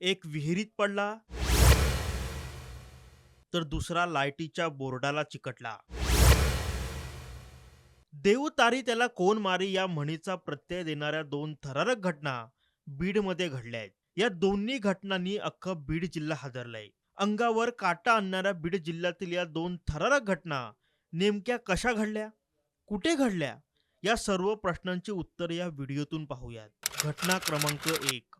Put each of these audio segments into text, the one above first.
एक विहिरीत पडला तर दुसरा लाईटीच्या बोर्डाला चिकटला. देऊ तारी त्याला कोण मारी या म्हणीचा प्रत्यय देणाऱ्या दोन थरारक घटना बीडमध्ये घडल्या आहेत. या दोन्ही घटनांनी अख्खं बीड जिल्हा हादरलाय. अंगावर काटा आणणाऱ्या बीड जिल्ह्यातील या दोन थरारक घटना नेमक्या कशा घडल्या? कुठे घडल्या? या सर्व प्रश्नांची उत्तर या व्हिडिओतून पाहूयात. घटना क्रमांक एक.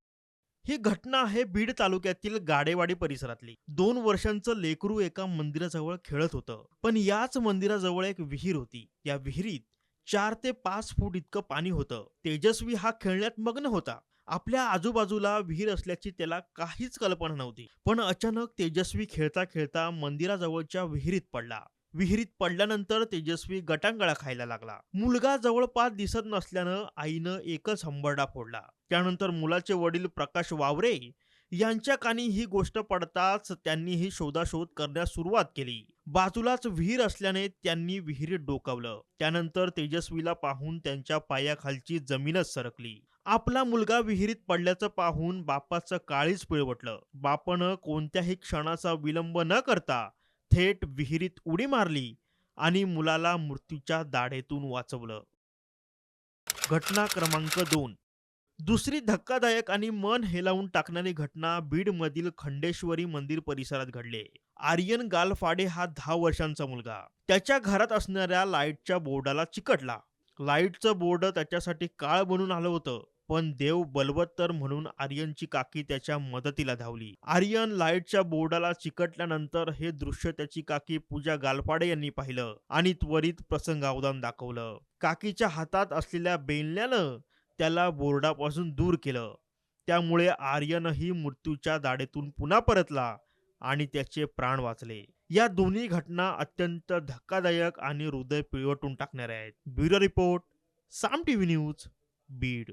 ही घटना आहे बीड तालुक्यातील गाडेवाडी परिसरातली. दोन वर्षांचं लेकरू एका मंदिराजवळ खेळत होतं. पण याच मंदिराजवळ एक विहीर होती. या विहिरीत चार ते पाच फूट इतकं पाणी होतं. तेजस्वी हा खेळण्यात मग्न होता. आपल्या आजूबाजूला विहीर असल्याची त्याला काहीच कल्पना नव्हती. पण अचानक तेजस्वी खेळता खेळता मंदिराजवळच्या विहिरीत पडला. विहिरीत पडल्यानंतर तेजस्वी गटांगळा खायला लागला. मुलगा जवळपास दिसत नसल्यानं आईनं एकच हंबरडा फोडला. त्यानंतर मुलाचे वडील प्रकाश वावरे यांच्या कानी ही गोष्ट पडताच त्यांनी ही शोधाशोध करण्यास सुरुवात केली. बाजूलाच विहीर असल्याने त्यांनी विहिरीत डोकावलं. त्यानंतर तेजस्वीला पाहून त्यांच्या पायाखालची जमीनच सरकली. आपला मुलगा विहिरीत पडल्याचं पाहून बापाचं काळीच पिळवटलं. बापानं कोणत्याही क्षणाचा विलंब न करता थेट विहिरीत उडी मारली आणि मुलाला मृत्यूच्या दाढेतून वाचवलं. घटना क्रमांक दोन. दुसरी धक्कादायक आणि मन हेलावून टाकणारी घटना बीडमधील खंडेश्वरी मंदिर परिसरात घडले. आर्यन गालफाडे हा दहा वर्षांचा मुलगा. त्याच्या घरात असणाऱ्या लाईटच्या बोर्डाला चिकटला. लाईटचं बोर्ड त्याच्यासाठी काळ बनून आलं होतं. पण देव बलवत्तर म्हणून आर्यनची काकी त्याच्या मदतीला धावली. आर्यन लाईटच्या बोर्डाला चिकटल्यानंतर हे दृश्य त्याची काकी पूजा गालपाडे यांनी पाहिलं आणि त्वरित प्रसंगावधान दाखवलं. काकीच्या हातात असलेल्या बेलण्यानं त्याला बोर्डापासून दूर केलं. त्यामुळे आर्यनही मृत्यूच्या दाढेतून पुन्हा परतला आणि त्याचे प्राण वाचले. या दोन्ही घटना अत्यंत धक्कादायक आणि हृदय पिळवटून टाकणाऱ्या आहेत. Bureau report Saam TV news Beed.